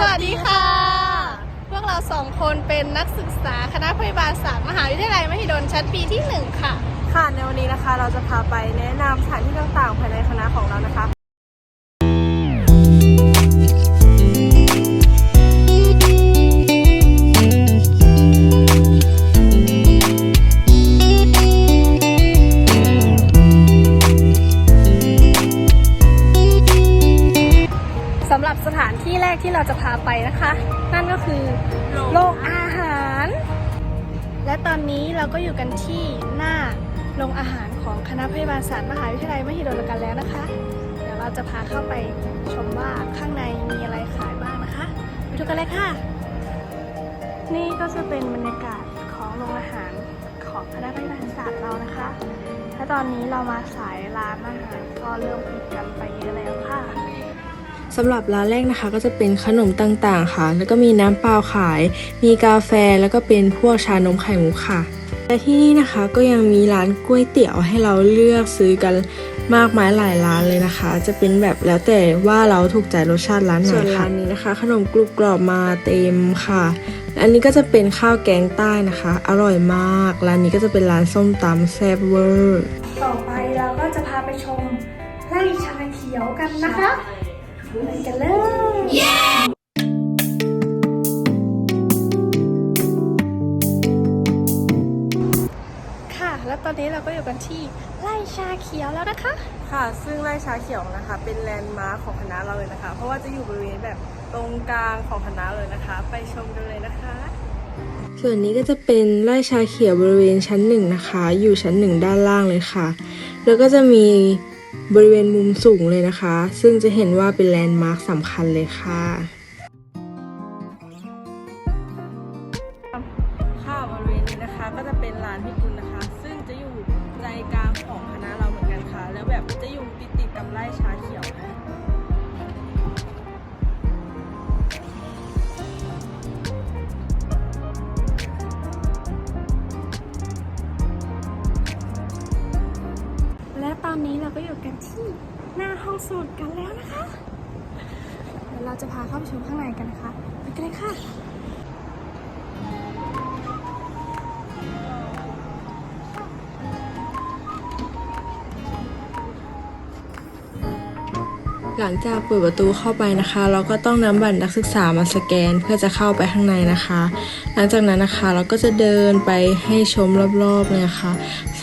สวัสดีค่ะ พวกเราสองคนเป็นนักศึกษาคณะพยาบาลศาสตร์มหาวิทยาลัยมหิดลชั้นปีที่ 1 ค่ะ ค่ะในวันนี้นะคะเราจะพาไปแนะนำสถานที่ต่างๆภายในคณะของเรานะคะำหรับสถานที่แรกที่เราจะพาไปนะคะ นั่นก็คือโรงอาหาร และตอนนี้เราก็อยู่กันที่หน้าโรงอาหารของคณะพยาบาลศาสตร์มหาวิทยาลัยมหิดลกันแล้วนะคะ เดี๋ยวเราจะพาเข้าไปชมว่าข้างในมีอะไรขายบ้างนะคะไปดูกันเลยค่ะ นี่ก็จะเป็นบรรยากาศของโรงอาหารของคณะพยาบาลศาสตร์เรานะคะ และตอนนี้เรามาสายร้านอาหารก็เริ่มปิดกันไปเยอะแล้วค่ะ สำหรับร้านแรกนะคะก็จะเป็นขนมต่างๆค่ะ แล้วก็มีน้ำเปล่าขาย มีกาแฟแล้วก็เป็นพวกชานมไข่มุกค่ะ และที่นี่นะคะก็ยังมีร้านก๋วยเตี๋ยวให้เราเลือกซื้อกันมากมายหลายร้านเลยนะคะ จะเป็นแบบแล้วแต่ว่าเราถูกใจรสชาติร้านไหนค่ะส่วนร้านนี้นะคะ ขนมกรุบกรอบมาเต็มค่ะและอันนี้ก็จะเป็นข้าวแกงใต้นะคะ อร่อยมากร้านนี้ก็จะเป็นร้านส้มตำแซ่บเวอร์ ต่อไปเราก็จะพาไปชมไร่ชาเขียวกันนะคะไป กันเลยค่ะ แล้วตอนนี้เราก็อยู่กันที่ไร่ชาเขียวแล้วนะคะ ค่ะ ซึ่งไร่ชาเขียวนะคะ เป็นแลนด์มาร์คของคณะเราเลยนะคะ เพราะว่าจะอยู่บริเวณแบบตรงกลางของคณะเลยนะคะ ไปชมกันเลยนะคะ ส่วนนี้ก็จะเป็นไร่ชาเขียวบริเวณชั้นหนึ่งนะคะ อยู่ชั้นหนึ่งด้านล่างเลยค่ะ แล้วก็จะมี บริเวณมุมสูงเลยนะคะ ซึ่งจะเห็นว่าเป็นแลนด์มาร์คสำคัญเลยค่ะค่ะบริเวณนี้นะคะก็จะเป็นลานพิกุลนะคะ ซึ่งจะอยู่ใจกลางของคณะเราเหมือนกันค่ะ แล้วแบบจะอยู่ติดติดๆกับไร่ชา อนนี้เราก็อยู่กันที่หน้าห้องสมุดกันแล้วนะคะ เดี๋ยวเราจะพาเข้าไปชมข้างในกันนะคะ ไปกันเลยค่ะ หลังจากเปิดประตูเข้าไปนะคะ เราก็ต้องนำบัตรนักศึกษามาสแกนเพื่อจะเข้าไปข้างในนะคะ หลังจากนั้นนะคะเราก็จะเดินไปให้ชมรอบๆเลยนะคะ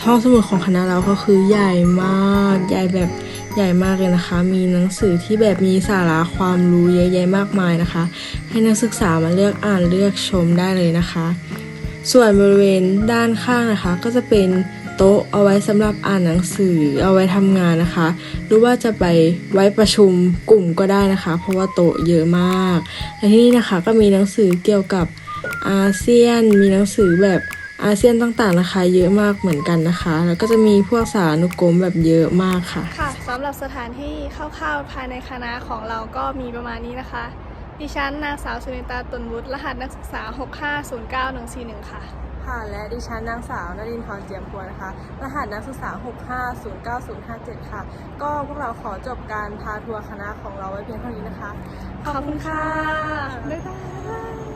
ห้องสมุดของคณะเราก็คือใหญ่มาก ใหญ่แบบใหญ่มากเลยนะคะ มีหนังสือที่แบบมีสาระความรู้เยอะแยะมากมายนะคะ ให้นักศึกษามาเลือกอ่านเลือกชมได้เลยนะคะ ส่วนบริเวณด้านข้างนะคะ ก็จะเป็น โต๊ะเอาไว้สำหรับอ่านหนังสือเอาไว้ทำงานนะคะ หรือว่าจะไปไว้ประชุมกลุ่มก็ได้นะคะ เพราะว่าโต๊ะเยอะมากและที่นี่นะคะก็มีหนังสือเกี่ยวกับอาเซียน มีหนังสือแบบอาเซียนต่างๆนะคะ เยอะมากเหมือนกันนะคะ แล้วก็จะมีพวกสารานุกรมแบบเยอะมากค่ะ ค่ะสำหรับสถานที่คร่าวๆภายในคณะของเราก็มีประมาณนี้นะคะ ดิฉันนางสาวสุนิตาตุนวุฒิรหัสนักศึกษา 6509141 ค่ะ ค่ะ และดิฉันนางสาว นรินทร์เจียมพัวนะคะ รหัสนักศึกษา 6509057 ค่ะ ก็พวกเราขอจบการพาทัวร์คณะของเราไว้เพียงเท่านี้นะคะ ขอบคุณค่ะ บ๊ายบาย